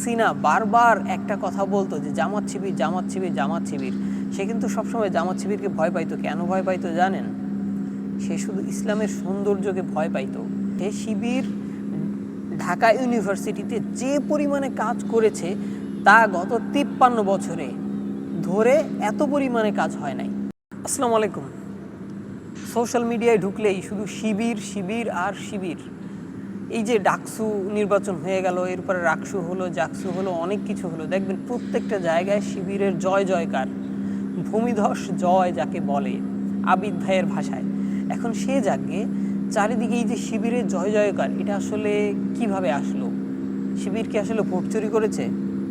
হাসিনা বারবার একটা কথা বলতো যে, জামাত শিবির জামাত শিবির জামাত শিবির। সে কিন্তু সবসময় জামাত শিবিরকে ভয় পাইতো। কেন ভয় পাইতো জানেন? সে শুধু ইসলামের সৌন্দর্যকে ভয় পাইতো। সে শিবির ঢাকা ইউনিভার্সিটিতে যে পরিমাণে কাজ করেছে, তা গত তিপ্পান্ন বছরে ধরে এত পরিমাণে কাজ হয় নাই। আসসালামু আলাইকুম। সোশ্যাল মিডিয়ায় ঢুকলেই শুধু শিবির শিবির আর শিবির। এই যে ডাকসু নির্বাচন হয়ে গেল এরপরে রাকসু হলো, জাকসু হলো, অনেক কিছু হলো। দেখবেন প্রত্যেকটা জায়গায় শিবিরের জয় জয়কার, ভূমিধস জয় যাকে বলে আবিদ ভাইয়ের ভাষায়। এখন সে যাকে চারিদিকে এই যে শিবিরের জয় জয়কার, এটা আসলে কীভাবে আসলো? শিবির কি আসলে ভোট চুরি করেছে?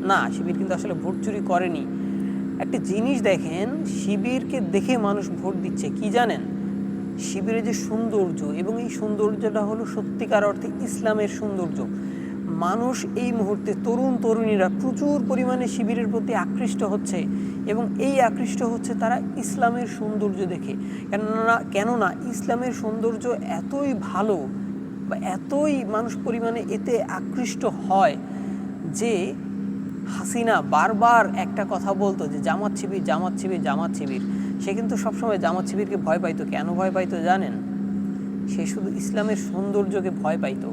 না, শিবির কিন্তু আসলে ভোট চুরি করেনি। একটা জিনিস দেখেন, শিবিরকে দেখে মানুষ ভোট দিচ্ছে, কি জানেন? শিবিরের যে সৌন্দর্য এবং এই সৌন্দর্যটা হলো সত্যিকার অর্থে ইসলামের সৌন্দর্য। মানুষ এই মুহূর্তে তরুণ তরুণীরা প্রচুর পরিমাণে শিবিরের প্রতি আকৃষ্ট হচ্ছে এবং এই আকৃষ্ট হচ্ছে তারা ইসলামের সৌন্দর্য দেখে। কেননা কেননা ইসলামের সৌন্দর্য এতই ভালো বা এতই মানুষ পরিমাণে এতে আকৃষ্ট হয় যে হাসিনা বারবার একটা কথা বলতো যে জামাত শিবির জামাত শিবির জামাত শিবির। সে কিন্তু সবসময় জামাত শিবিরকে ভয় পাইতো। কেন ভয় পাইতো জানেন? সে শুধু ইসলামের সৌন্দর্যকে ভয় পাইতো।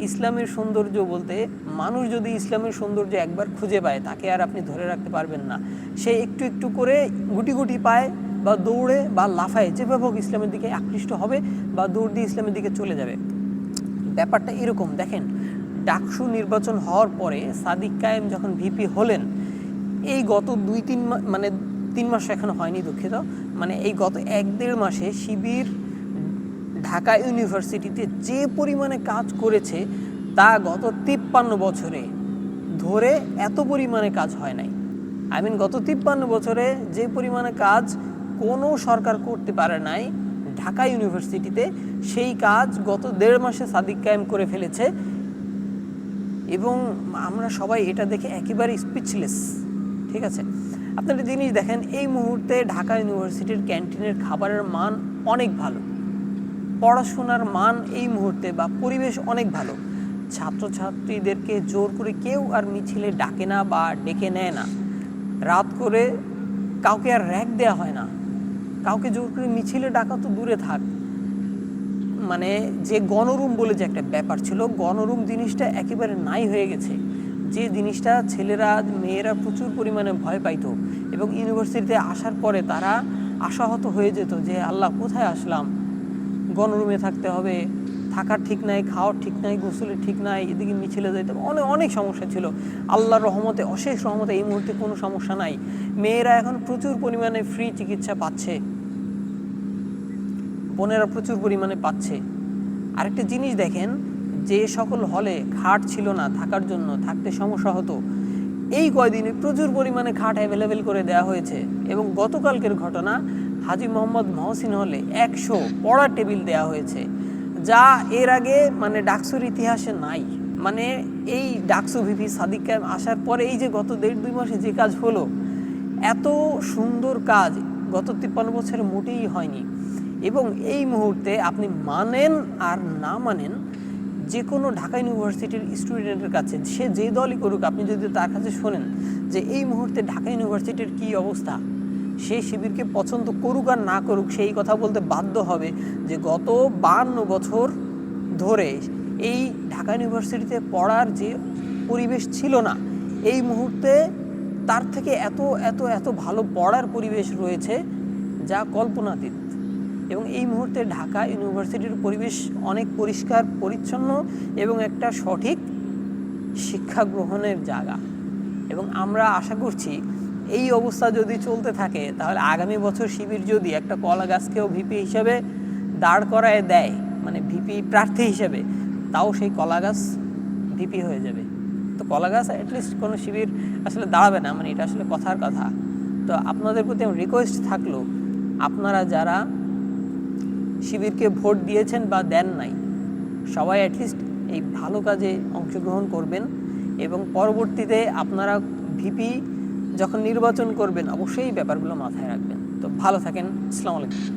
ইসলামের সৌন্দর্য বলতে মানুষ যদি ইসলামের সৌন্দর্য একবার খুঁজে পায়, তাকে আর আপনি ধরে রাখতে পারবেন না। সে একটু একটু করে গুটি গুটি পায় বা দৌড়ে বা লাফায় যেভাবে হোক ইসলামের দিকে আকৃষ্ট হবে বা দৌড় দিয়ে ইসলামের দিকে চলে যাবে। ব্যাপারটা এরকম। দেখেন, ডাকসু নির্বাচন হওয়ার পরে সাদিক কায়েম যখন ভিপি হলেন, এই গত দুই তিন মানে তিন মাস এখনও হয়নি দুঃখিত। মানে এই গত এক দেড় মাসে শিবির, ঢাকা ইউনিভার্সিটিতে যে পরিমাণে কাজ করেছে, তা গত তিপ্পান্ন বছরে ধরে এত পরিমাণে কাজ হয় নাই। আই মিন গত তিপ্পান্ন বছরে যে পরিমাণে কাজ কোনো সরকার করতে পারে নাই, ঢাকা ইউনিভার্সিটিতে সেই কাজ গত দেড় মাসে সাদিক কায়েম করে ফেলেছে। এবং আমরা সবাই এটা দেখে একেবারে স্পিচলেস ঠিক আছে? আপনারা জিনিস দেখেন, এই মুহূর্তে ঢাকা ইউনিভার্সিটির ক্যান্টিনের খাবারের মান অনেক ভালো। পড়াশোনার মান এই মুহূর্তে বা পরিবেশ অনেক ভালো। ছাত্রছাত্রীদেরকে জোর করে কেউ আর মিছিলে ডাকে না বা ডেকে নেয় না। রাত করে কাউকে আর র্যাক দেওয়া হয় না। কাউকে জোর করে মিছিলে ডাকা তো দূরে থাক। মানে যে গণরুম বলে যে একটা ব্যাপার ছিল, গণরুম জিনিসটা একেবারে নাই হয়ে গেছে। যে জিনিসটা ছেলেরা, মেয়েরা প্রচুর পরিমাণে ভয় পাইতো। এবং ইউনিভার্সিটিতে আসার পরে তারা আশাহত হয়ে যেত যে, আল্লাহ, কোথায় আসলাম? গণরুমে থাকতে হবে। থাকার ঠিক নাই, খাওয়ার ঠিক নাই, গোসলের ঠিক নাই, এদিকে মিছিলে যেতে। অনেক অনেক সমস্যা ছিল। আল্লাহর রহমতে, অশেষ রহমতে এই মুহূর্তে কোনো সমস্যা নাই। মেয়েরা এখন প্রচুর পরিমাণে ফ্রি চিকিৎসা পাচ্ছে। বোনেরা প্রচুর পরিমাণে পাচ্ছে। আরেকটা জিনিস দেখেন, যে সকল হলে খাট ছিল না থাকার জন্য, থাকতে সমস্যা হতো। এই কয়দিনে প্রচুর পরিমাণে খাট অ্যাভেলেবেল করে দেওয়া হয়েছে এবং গতকালকের ঘটনা, হাজি মোহাম্মদ মহসিন হলে একশো পড়ার টেবিল দেওয়া হয়েছে, যা এর আগে মানে ডাকসুর ইতিহাসে নাই। মানে এই ডাকসু ভিপি সাদিক ক্যাম্প আসার পরে এই যে গত দেড় দুই মাসে যে কাজ হলো, এত সুন্দর কাজ গত তিপ্পান্ন বছরে মোটেই হয়নি। এবং এই মুহূর্তে আপনি মানেন আর না মানেন যে কোনো ঢাকা ইউনিভার্সিটির স্টুডেন্টের কাছে সে যে দলই করুক, আপনি যদি তার কাছে শোনেন যে এই মুহূর্তে ঢাকা ইউনিভার্সিটির কী অবস্থা, সে শিবিরকে পছন্দ করুক আর না করুক সেই কথা বলতে বাধ্য হবে যে গত বান্ন বছর ধরে এই ঢাকা ইউনিভার্সিটিতে পড়ার যে পরিবেশ ছিল না, এই মুহূর্তে তার থেকে এত এত এত ভালো পড়ার পরিবেশ রয়েছে যা কল্পনাতীত। এবং এই মুহূর্তে ঢাকা ইউনিভার্সিটির পরিবেশ অনেক পরিষ্কার, পরিচ্ছন্ন এবং একটা সঠিক শিক্ষা গ্রহণের জায়গা। এবং আমরা আশা করছি এই অবস্থা যদি চলতে থাকে, তাহলে আগামী বছর শিবির যদি একটা কলা গাছকেও ভিপি হিসাবে দাঁড় করায় দেয় মানে ভিপি প্রার্থী হিসেবে, তাও সেই কলা গাছ ভিপি হয়ে যাবে। তো কলা গাছ অ্যাটলিস্ট কোনো শিবির আসলে দাঁড়াবে না মানে এটা আসলে কথার কথা। তো আপনাদের প্রতি আমার রিকোয়েস্ট থাকল, আপনারা যারা শিবিরকে ভোট দিয়েছেন বা দেন নাই। সবাই অ্যাটলিস্ট এই ভালো কাজে অংশগ্রহণ করবেন এবং পরবর্তীতে আপনারা ভিপি যখন নির্বাচন করবেন, অবশ্যই ব্যাপারগুলো মাথায় রাখবেন। তো ভালো থাকেন। আসসালামু আলাইকুম।